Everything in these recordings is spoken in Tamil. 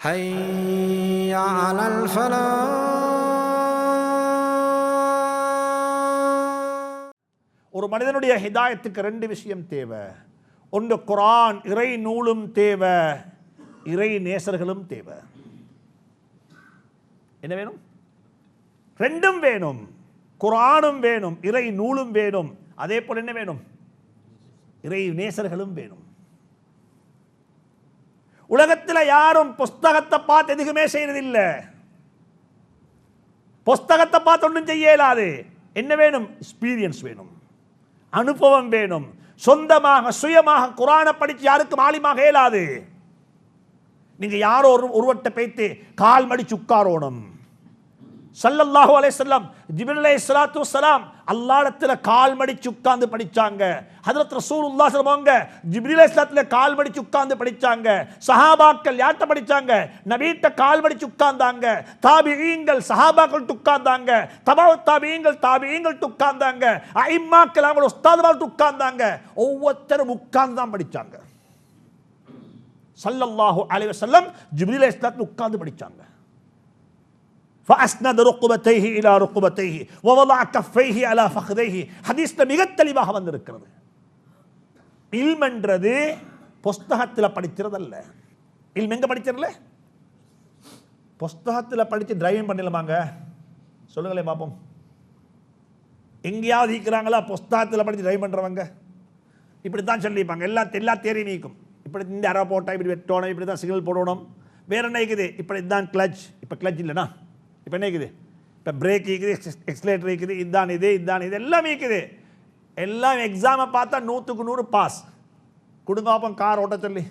حي على الفلاح ஒரு மனிதனுடைய ஹிதாயத்துக்கு ரெண்டு விஷயம் தேவை ஒன்று குரான் இறை நூலும் தேவை இறை நேசர்களும் தேவை என்ன வேணும் ரெண்டும் வேணும் குரானும் வேணும் இறை நூலும் வேணும் அதே போல் என்ன வேணும் இறை நேசர்களும் வேணும் உலகத்தில் யாரும் புஸ்தகத்தை பார்த்து எதுக்குமே செய்யறதில்லை. புஸ்தகத்தை பார்த்து ஒன்றும் செய்ய இயலாது. என்ன வேணும்? எக்ஸ்பீரியன்ஸ் வேணும். அனுபவம் வேணும். சொந்தமாக சுயமாக குரானை படித்து யாருக்கும் ஆலிமாக இயலாது. நீங்கள் யாரோ ஒரு ஒருவட்ட பேத்து கால் மடிச்சு உட்காரோணும். சல்லல்லாஹு அலைஹிஸ்ஸலாம் ஜிப்ரீல் சலாத்து சலாம் அல்லாடத்தில் கால் மடிச்சு உட்கார்ந்து படிச்சாங்க. ஹஜ்ரத் உல்லா சொல்லுவாங்க ஜிப்ரீல் அலைஹிஸ்ஸலாத்துல கால் மடிச்சு உட்கார்ந்து படிச்சாங்க. சஹாபாக்கள் யார்கிட்ட படிச்சாங்க? நபீட்ட கால் மடிச்சு உட்கார்ந்தாங்க. தாபிஈங்கள் சஹாபாக்கள் உட்கார்ந்தாங்க. தபாவ தாபிஈங்கள் தாபிஈங்கள் உட்கார்ந்தாங்க. ஐம்மாக்கள் அவங்க உஸ்தாதுமால் உட்கார்ந்தாங்க. ஒவ்வொருத்தரும் உட்கார்ந்து தான் படிச்சாங்க. சல்லல்லாஹு அலைவசல்லம் வஸல்லம் ஜிப்ரீல் உட்கார்ந்து படிச்சாங்க. فأسند ركبتيه إلى ركبتيه ووضع كفيه على فخذيه ஹதீஸ்ல மிக தெளிவாக வந்திருக்கிறது இல்மென்றது புஸ்தகத்தில் படிக்கிறதல்ல இல்ம் எங்க படிக்கிறதுல புஸ்தகத்தில் படித்து டிரைவிங் பண்ணிடலாமாங்க சொல்லுங்களேன் பார்ப்போம் எங்கேயாவது இருக்கிறாங்களா புஸ்தகத்தில் படித்து டிரைவ் பண்ணுறவங்க இப்படி தான் சொல்லிப்பாங்க எல்லா எல்லா தேரையும் நீக்கும் இப்படி இந்த அரை போட்டால் இப்படி வெட்டணும் இப்படி தான் சிக்னல் போடணும் வேற என்ன இருக்குது இப்படி இதுதான் கிளச் இப்போ கிளச் இல்லைனா இப்போ என்ன இருக்குது இப்போ பிரேக் இருக்குது எக்ஸ்லேட்டர் இருக்குது இதுதான் இது இதுதான் இது எல்லாமே இருக்குது எல்லாம் எக்ஸாமை பார்த்தா நூற்றுக்கு நூறு பாஸ் கொடுங்க பாப்போம் கார் ஓட்ட சொல்லி.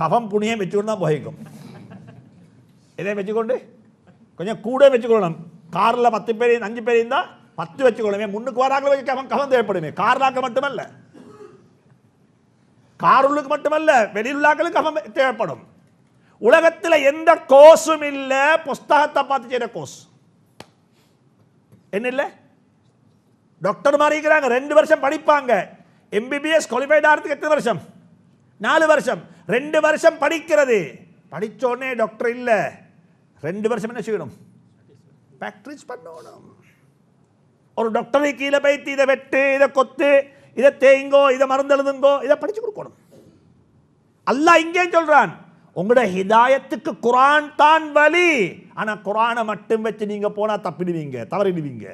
கபம் புனியம் வச்சுக்கொண்டு தான் போய்க்கும். இதை வச்சுக்கொண்டு கொஞ்சம் கூட வச்சுக்கொள்ளணும். காரில் பத்து பேர் அஞ்சு பேர் இருந்தால் பத்து வச்சுக்கொள்ளுமே முன்னுக்கு வராங்கள வச்சு கவன் கவன் தேவைப்படுமே. கார்லாக்க மட்டுமல்ல. காருள்ளுக்கு மட்டுமல்ல வெளியுள்ளாக்களுக்கு கவன் தேவைப்படும். உலகத்தில் எந்த கோர்ஸும் இல்லை புஸ்தகத்தை பார்த்து செய்கிற கோர்ஸ். என்ன இல்லை? டாக்டர் மாதிரி இருக்கிறாங்க. ரெண்டு வருஷம் படிப்பாங்க. எம்பிபிஎஸ் குவாலிஃபைட் ஆகிறதுக்கு எத்தனை வருஷம்? நாலு வருஷம். ரெண்டு வருஷம் படிக்கிறது. படித்தோடனே டாக்டர் இல்லை. ரெண்டு வருஷம் என்ன செய்யணும்? ப்ராக்டிஸ் பண்ணணும். ஒரு டாக்டரை கீழே வைத்து இதை வெட்டு இதை கொத்து இதை தேய்ங்கோ இதை மருந்து எழுதுங்கோ இதை படிச்சு கொடுக்கணும். அல்லா இங்கேயும் சொல்றான். உங்களோட ஹிதாயத்துக்கு குரான் தான் வழி ஆனா குரானை மட்டும் வச்சு நீங்க போனா தப்பிடுவீங்க தவறிடுவீங்க.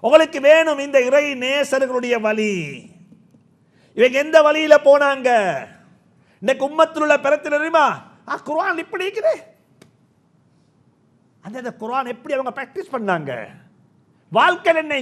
உங்களுக்கு வேணும் இந்த இறை நேசர்களுடைய வழி இவங்க எந்த வழியில போனாங்க? இன்னைக்கு உம்மத்தில் உள்ள பிறத்தில் தெரியுமா? ஆ குரான் இப்படி இருக்குது. அந்த அந்த குரான் எப்படி அவங்க பிராக்டிஸ் பண்ணாங்க? வாழ்க்கை என்ன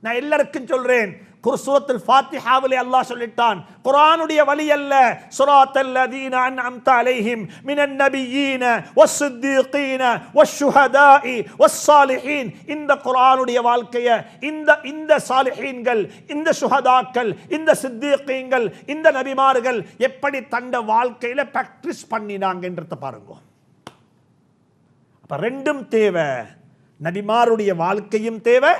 நான் எல்லாருக்கும் சொல்றேன் குர்சூரத்தில் ஃபாத்திஹாவிலே அல்லாஹ் சொல்லிட்டான் குரானுடைய வழி அல்ல. சுராத்தல் லதீன அன்அம்த அலைஹிம் மினன் நபியீன வஸ்ஸித்தீகீன வஸ்ஸுஹதாஇ வஸ்ஸாலிஹீன். இந்த குர்ஆனுடைய வாழ்க்கைய இந்த இந்த சாலிஹீன்கள் இந்த சுஹதாக்கள் இந்த சித்தீகீன்கள் இந்த நபிமார்கள் எப்படி தண்ட வாழ்க்கையில பிராக்டிஸ் பண்ணினாங்கன்றத பாருங்க. அப்ப ரெண்டும் தேவை. நபிமாருடைய வாழ்க்கையும் தேவை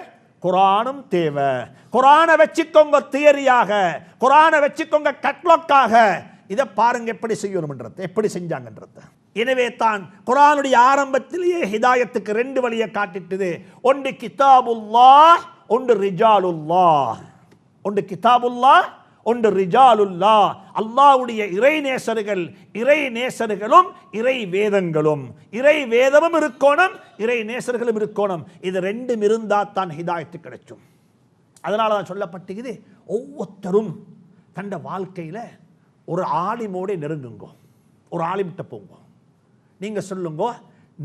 குரானும் தேவை. குரானை வச்சுக்கோங்க தியரியாக. குரானை வச்சுக்கோங்க கட்லாக்காக இதை பாருங்க எப்படி செய்யணும்ன்றது எப்படி செஞ்சாங்கன்றது. எனவே தான் குரானுடைய ஆரம்பத்திலேயே ஹிதாயத்துக்கு ரெண்டு வழியை காட்டிட்டது. ஒன்று கிதாபுல்லா ஒன்று ரிஜாலுல்லா ஒன்று கிதாபுல்லா ஒன்று ரிஜாலுல்லா அல்லாவுடைய இறை நேசர்கள் இறை நேசர்களும் இறை வேதங்களும். இறை வேதமும் இருக்கோணும் இறை நேசர்களும் இருக்கோணும். இது ரெண்டும் இருந்தால் தான் ஹிதாயத்து கிடைக்கும். அதனால தான் சொல்லப்பட்டுக்குது ஒவ்வொருத்தரும் தண்ட வாழ்க்கையில் ஒரு ஆலிமோட நெருங்குங்கோ. ஒரு ஆலிமிட்ட போங்க. நீங்கள் சொல்லுங்க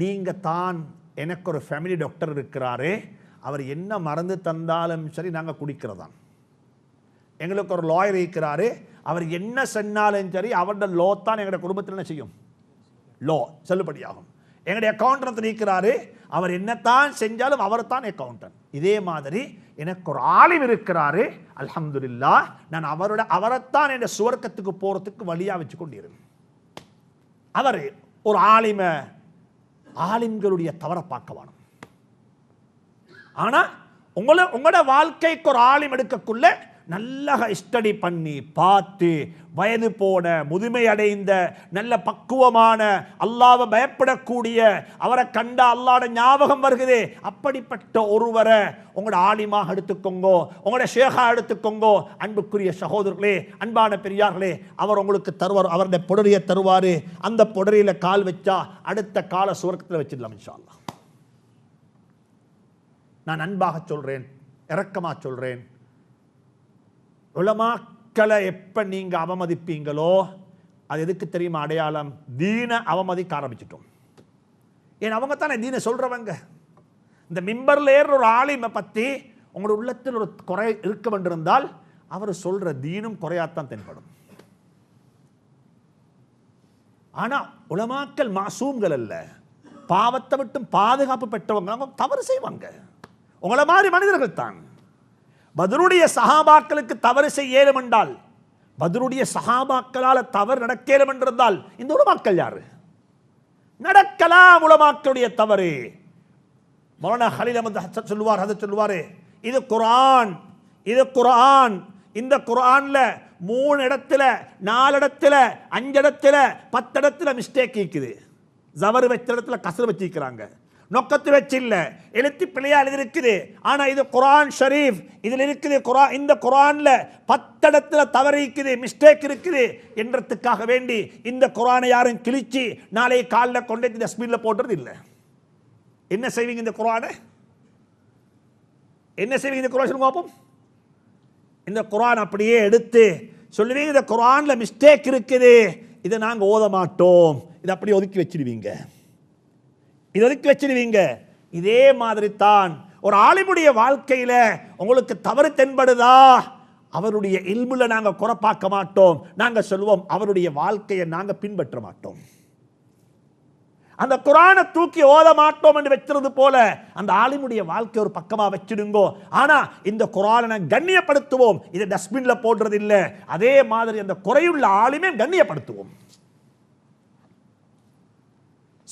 நீங்கள் தான் எனக்கு ஒரு ஃபேமிலி டாக்டர் இருக்கிறாரு. அவர் என்ன மறந்து தந்தாலும் சரி நாங்கள் குடிக்கிறதான் எங்களுக்கு ஒரு லாயர் இருக்கிறாரு. அவர் என்ன சொன்னாலும் சரி அவரோட லோ தான் எங்களுடைய குடும்பத்தில் என்ன செய்யும்? லோ செல்லுபடியாகும். எங்களுடைய அக்கௌண்டன்ட் இருக்கிறாரு. அவர் என்னத்தான் செஞ்சாலும் அவர் தான் அக்கௌண்டன்ட் இதே மாதிரி எனக்கு ஒரு ஆலிம் இருக்கிறாரு. அல்ஹம்துல்லா நான் அவரோட அவரைத்தான் என் சுவர்க்கத்துக்கு போகிறதுக்கு வழியாக வச்சு கொண்டிருந்தேன் அவர் ஒரு ஆலிம ஆலிம்களுடைய தவற பார்க்க வேணும். ஆனா உங்களை உங்களோட வாழ்க்கைக்கு ஒரு ஆலிம் எடுக்கக்குள்ள நல்லா ஸ்டடி பண்ணி பார்த்து வயது போன முதுமை அடைந்த நல்ல பக்குவமான அல்லாவை பயப்படக்கூடிய அவரை கண்ட அல்லாட ஞாபகம் வருகுதே அப்படிப்பட்ட ஒருவரை உங்களோட ஆலிமாக எடுத்துக்கோங்கோ உங்களோட ஷேகா எடுத்துக்கோங்கோ. அன்புக்குரிய சகோதரர்களே அன்பான பெரியார்களே அவர் உங்களுக்கு தருவார் அவருடைய புடரியை தருவார். அந்த பொடரியில் கால் வச்சா அடுத்த கால சுவர்க்கத்தில் வச்சிடலாம் நான் அன்பாக சொல்கிறேன் இறக்கமாக சொல்கிறேன் உலமாக்களை எப்போ நீங்கள் அவமதிப்பீங்களோ அது எதுக்கு தெரியுமா அடையாளம்? தீன அவமதிக்க ஆரம்பிச்சிட்டோம். ஏன் அவங்க தானே தீன சொல்கிறவங்க இந்த மிம்பரில் ஏற ஒரு ஆலிமை பற்றி உங்களோட உள்ளத்தில் ஒரு குறை இருக்க வேண்டியிருந்தால் அவர் சொல்கிற தீனும் குறையாத்தான் தென்படும். ஆனால் உலமாக்கள் மாசூம்கள் அல்ல. பாவத்தை விட்டும் பாதுகாப்பு பெற்றவங்க அவங்க தவறு செய்வாங்க. உங்களை மாதிரி மனிதர்கள் தான் பதருடைய சஹாபாக்களுக்கு தவறு செய்ய என்றால் பதருடைய சஹாபாக்களால தவறு நடக்க என்றிருந்தால் இந்த உலமாக்கள் யாரு? நடக்கலாம் உலமாக்களுடைய தவறு. மௌலானா ஹலீல் அஹமது சொல்லுவார் அதை சொல்லுவார் இது குரான் இது குரான் இந்த குரான்ல மூணு இடத்துல நாலு இடத்துல அஞ்சு இடத்துல பத்து இடத்துல மிஸ்டேக் இருக்குது. ஜவர் வச்ச இடத்துல கசர் வச்சிருக்கிறாங்க. நொக்கத்து வச்சு இல்ல எழுத்து பிள்ளையா இருக்குது ஆனால் இது குரான் ஷரீஃப். இதில் இருக்குது குரான் இந்த குரானில் பத்தடத்தில் தவறிக்குது தவறு இருக்குது மிஸ்டேக் இருக்குது என்றதுக்காக வேண்டி இந்த குரானை யாரும் கிழிச்சு நாளை காலில் கொண்டு டஸ்ட்பின்ல போடுறது இல்லை. என்ன செய்வீங்க இந்த குரானை? என்ன செய்வீங்க இந்த குரான் சொல்லுங்க பார்ப்போம். இந்த குரான் அப்படியே எடுத்து சொல்லுவீங்க இந்த குரானில் மிஸ்டேக் இருக்குது. இதை நாங்கள் ஓத மாட்டோம். இதை அப்படியே ஒதுக்கி வச்சிடுவீங்க. இது ஒதுக்கி வச்சிருவீங்க. இதே மாதிரி தான் ஒரு ஆலிமுடைய வாழ்க்கையில உங்களுக்கு தவறு தென்படுதா? அவருடைய இல்முல நாங்க குறப்பாக்க மாட்டோம். நாங்க சொல்லுவோம் அவருடைய வாழ்க்கையை நாங்க பின்பற்ற மாட்டோம். அந்த குரானை தூக்கி ஓத மாட்டோம் என்று வச்சிருது போல அந்த ஆலிமுடைய வாழ்க்கை ஒரு பக்கமா வச்சிடுங்கோ. ஆனா இந்த குரானை கண்ணியப்படுத்துவோம். இதை டஸ்ட்பின்ல போடுறது இல்ல அதே மாதிரி அந்த குறையுள்ள ஆளுமே கண்ணியப்படுத்துவோம்.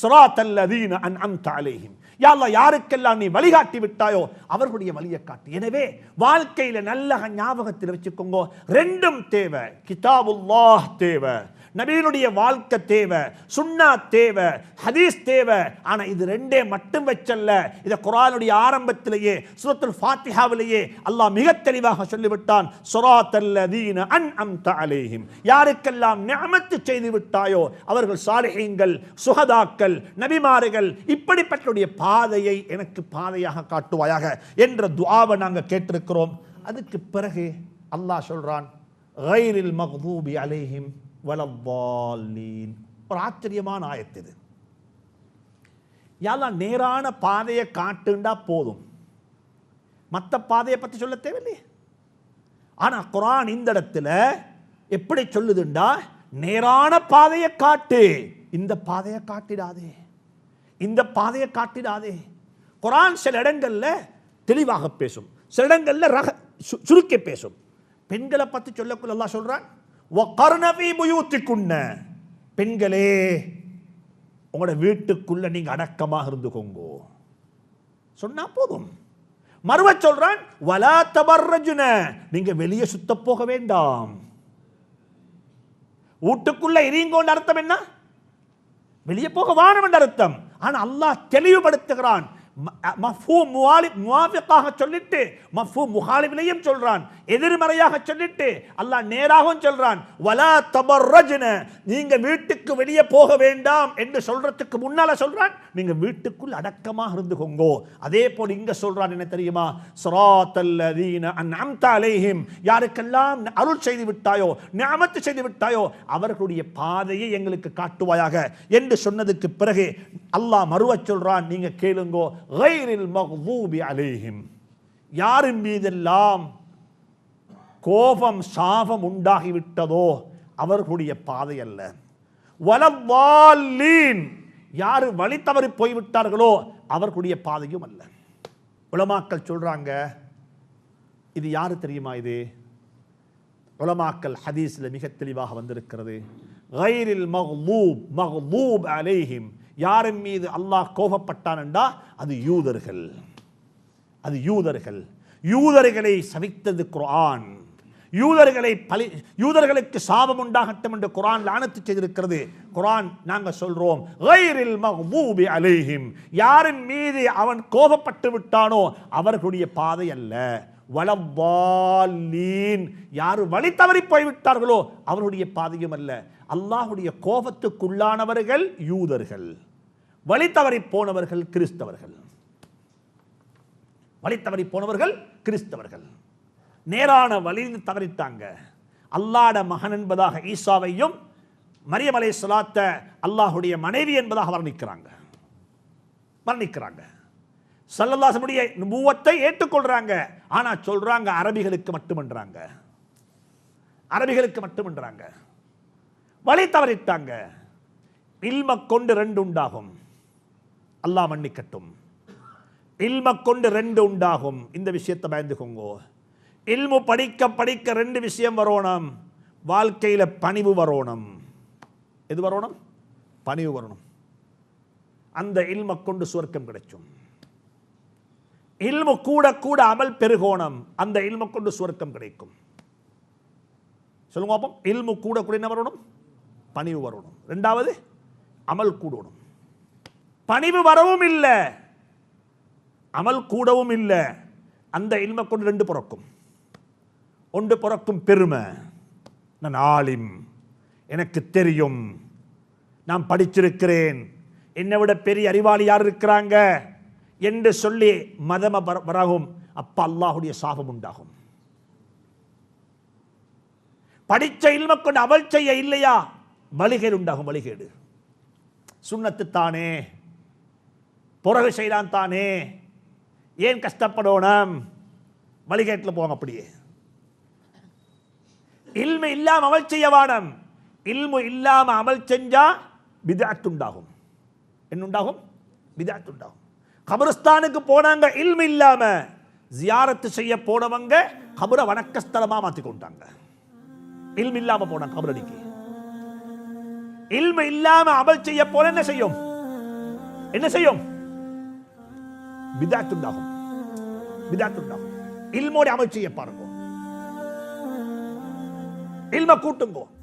சுராத்தல்லதீன அன்அம்த அலைஹிம். யா யாருக்கெல்லாம் நீ வழிகாட்டி விட்டாயோ அவர்களுடைய வழியை காட்டு. எனவே வாழ்க்கையில நல்ல ஞாபகத்தில் வச்சுக்கோங்க. ரெண்டும் தேவை. கிதாபுல்லாஹ் தேவை. நபியினுடைய வாழ்க்கை தேவை சுண்ணா தேவை ஹதீஸ் தேவை. ஆனா இது ரெண்டே மட்டும் வச்சல்ல இதை குரானுடைய ஆரம்பத்திலேயே சுரத்துல் ஃபாத்திஹாவிலேயே அல்லாஹ் மிக தெளிவாக சொல்லிவிட்டான் சுராத்தல்லதீன அன் அம்த அலேஹிம். யாருக்கெல்லாம் நியமத்து செய்து விட்டாயோ அவர்கள் சாலிஹீன்கள் சுகதாக்கள் நபிமாறுகள் இப்படிப்பட்டடைய பாதையை எனக்கு பாதையாக காட்டுவாயாக என்ற துவாவை நாங்க கேட்டிருக்கிறோம். அதுக்கு பிறகு அல்லாஹ் சொல்றான் غير المغضوب عليهم வலவாலீன் ஒரு ஆச்சரியமான ஆயத்து இது. யாரெல்லாம் நேரான பாதையை காட்டுண்டா போதும். மற்ற பாதையை பற்றி சொல்ல தேவையில்லையே. ஆனால் குரான் இந்த இடத்துல எப்படி சொல்லுதுண்டா? நேரான பாதையை காட்டு. இந்த பாதையை காட்டிடாதே. இந்த பாதையை காட்டிடாதே. குரான் சில இடங்களில் தெளிவாக பேசும். சில இடங்களில் ரக சு- சுருக்கி பேசும். பெண்களை பற்றி சொல்லக்குள்ள சொல்கிறான் சொல்றான் வகர்ன பெண்களே உங்களோட வீட்டுக்குள்ள நீங்க அடக்கமாக இருந்துக்கோங்கோ. சொன்னா போதும். மறுவ சொல்றான் வலா தபர்ரஜுன. நீங்க வெளியே சுத்த போக வேண்டாம். வீட்டுக்குள்ள எரியுங்கோன்னு அர்த்தம் என்ன? வெளியே போக வானம் என்ற அர்த்தம். ஆனா அல்லாஹ் தெளிவுபடுத்துகிறான். மஃபூ முவாலி முவாஃபிக்காக சொல்லிட்டு மஃபூ முஹாலிபிலையும் சொல்றான் எதிர்மறையாக சொல்லிட்டு அல்லாஹ் நேராகவும் சொல்றான் வலா தபர்ரஜ்ன நீங்க வீட்டுக்கு வெளியே போக வேண்டாம் என்று சொல்றதுக்கு முன்னால சொல்றான் நீங்க வீட்டுக்குள் அடக்கமாக இருந்துக்கோங்கோ. அதே போல் இங்க சொல்றான் என்ன தெரியுமா? ஸிராத்தல்லதீன அன்அம்த அலைஹிம். யாருக்கெல்லாம் அருள் செய்து விட்டாயோ நிஅமத்து செய்து விட்டாயோ அவர்களுடைய பாதையை எங்களுக்கு காட்டுவாயாக. என்று சொன்னதுக்கு பிறகு அல்லாஹ் மறுவச் சொல்றான் நீங்க கேளுங்கோ கைரில் மஹூபி அலேஹிம் யாரின் மீதெல்லாம் கோபம் சாபம் உண்டாகிவிட்டதோ அவர்களுடைய பாதை அல்ல. வலவாலீன் யாரு வழி தவறி போய்விட்டார்களோ அவர்களுடைய பாதையும் அல்ல. உலமாக்கள் சொல்றாங்க இது யாரு தெரியுமா இது? உலமாக்கல் ஹதீஸ்ல மிக தெளிவாக வந்திருக்கிறது. கைரில் மக்லூப் மக்லூப் அலேஹிம். யாரின் மீது அல்லாஹ் கோபப்பட்டான் என்றா அது யூதர்கள். அது யூதர்கள். யூதர்களை சவித்தது குரான் யூதர்களை பலி யூதர்களுக்கு சாபம் உண்டாகட்டும் என்று குரான் லானத்து செய்திருக்கிறது. குரான் நாங்கள் சொல்றோம் கைரில் அலைஹிம். யாரின் மீது அவன் கோபப்பட்டு விட்டானோ அவர்களுடைய பாதை அல்ல. வளவாலீன் யாரு வழி தவறி போய்விட்டார்களோ அவருடைய பாதையும் அல்ல. அல்லாஹுடைய கோபத்துக்குள்ளானவர்கள் யூதர்கள் வழி தவறி போனவர்கள் கிறிஸ்தவர்கள். வழி தவறி போனவர்கள் கிறிஸ்தவர்கள். நேரான வழியில் தவறிட்டாங்க. அல்லாட மகன் என்பதாக ஈசாவையும் மரியம் அலை சொலாத்த அல்லாஹுடைய மனைவி என்பதாக வர்ணிக்கிறாங்க. வர்ணிக்கிறாங்க. சல்லல்லாசனுடைய நுபுவத்தை ஏற்றுக்கொள்றாங்க. ஆனால் சொல்றாங்க அரபிகளுக்கு மட்டுமன்றாங்க அரபிகளுக்கு மட்டுமன்றாங்க வழி தவறிட்டாங்க. இல்ம கொண்டு ரெண்டு உண்டாகும். அல்லாஹ் மன்னிக்கட்டும். இல்ம கொண்டு ரெண்டு உண்டாகும். இந்த விஷயத்தை பயந்துக்கோங்கோ. இல்மு படிக்க படிக்க ரெண்டு விஷயம் வரணும். வாழ்க்கையில பணிவு வரணும். எது வரணும்? பணிவு வரணும். அந்த இல்ம கொண்டு சுவர்க்கம் கிடைக்கும். இல்மு கூட கூட அமல் பெருகோணம். அந்த இல்ம கொண்டு சுவர்க்கம் கிடைக்கும். சொல்லுங்க பாப்போம். இல்மு கூட கூட என்ன வரணும்? பணிவு வரணும். ரெண்டாவது அமல் கூடணும். பணிவு வரவும் இல்லை. அமல் கூடவும் இல்லை. அந்த இல்ம கொண்டு ரெண்டு பிறக்கும். ஒன்று பிறக்கும் பெருமை. நான் ஆலிம். எனக்கு தெரியும். நான் படிச்சிருக்கிறேன். என்னை விட பெரிய அறிவாளி யார் இருக்கிறாங்க? என்று சொல்லி மதம வர- வரவும் அப்ப அல்லாஹுடைய சாபம் உண்டாகும். படிச்ச இல்ம கொண்டு அமல் செய்ய இல்லையா? வழிகேடு உண்டாகும் வழிகேடு சுண்ணத்து தானே. பிறகு செய்தான் தானே. ஏன் கஷ்டப்படணும்? வழிகேட்டில் போங்க அப்படியே. இல்மு இல்லாம அமல் செய்ய வானம். இல்மு இல்லாம அமல் செஞ்சா விதாத்துண்டாகும் என்ன உண்டாகும் உண்டாகும் கபருஸ்தானுக்கு போனாங்க இல்மு இல்லாம. ஜியாரத்து செய்ய போனவங்க கபரை வணக்கஸ்தலமா மாத்தி கொண்டாங்க இல்மில்லாம போனாங்க கபரடிக்கு. இல்ம இல்லாம அமல் செய்ய போல என்ன செய்யும்? என்ன செய்யும்? பிதாத் உண்டாகும். பிதாத் இல்மோட அமல் செய்ய பாருங்க. இல்ம கூட்டுங்கோ.